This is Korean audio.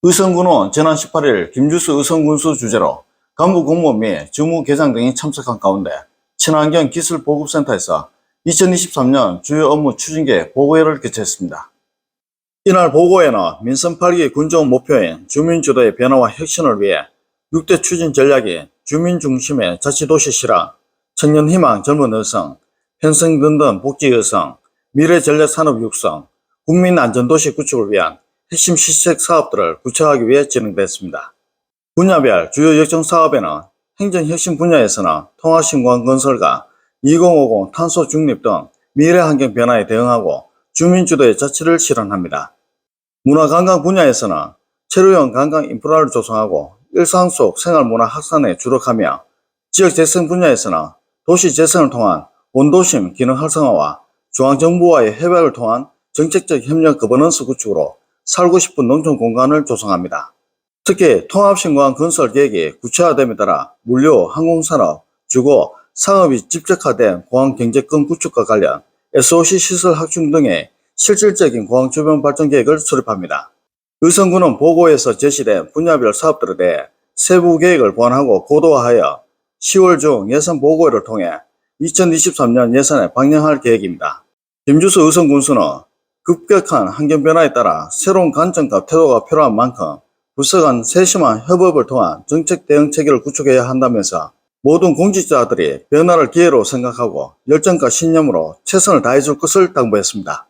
의성군은 지난 18일 김주수 의성군수 주재로 간부 공무원 및 주무 계장 등이 참석한 가운데 친환경 기술 보급센터에서 2023년 주요 업무 추진계 보고회를 개최했습니다. 이날 보고회는 민선 8기 군정 목표인 주민주도의 변화와 혁신을 위해 6대 추진 전략이 주민 중심의 자치도시 실화, 청년 희망 젊은 의성, 편성 등등 복지 의성, 미래 전략 산업 육성, 국민 안전도시 구축을 위한 핵심 시책 사업들을 구체화하기 위해 진행됐습니다. 분야별 주요 역정 사업에는 행정혁신 분야에서는 통합신공항 건설과 2050 탄소 중립 등 미래 환경 변화에 대응하고 주민주도의 자치를 실현합니다. 문화관광 분야에서는 체류형 관광 인프라를 조성하고 일상 속 생활문화 확산에 주력하며 지역 재생 분야에서는 도시 재생을 통한 원도심 기능 활성화와 중앙정부와의 협약을 통한 정책적 협력 거버넌스 구축으로 살고 싶은 농촌 공간을 조성합니다. 특히 통합신공항 건설 계획이 구체화됨에 따라 물류, 항공산업, 주거, 상업이 집적화된 공항 경제권 구축과 관련 SOC 시설 확충 등의 실질적인 공항 주변 발전 계획을 수립합니다. 의성군은 보고에서 제시된 분야별 사업들에 대해 세부 계획을 보완하고 고도화하여 10월 중 예산 보고회를 통해 2023년 예산에 반영할 계획입니다. 김주수 의성군수는 급격한 환경 변화에 따라 새로운 관점과 태도가 필요한 만큼 간 세심한 협업을 통한 정책 대응 체계를 구축해야 한다면서 모든 공직자들이 변화를 기회로 생각하고 열정과 신념으로 최선을 다해줄 것을 당부했습니다.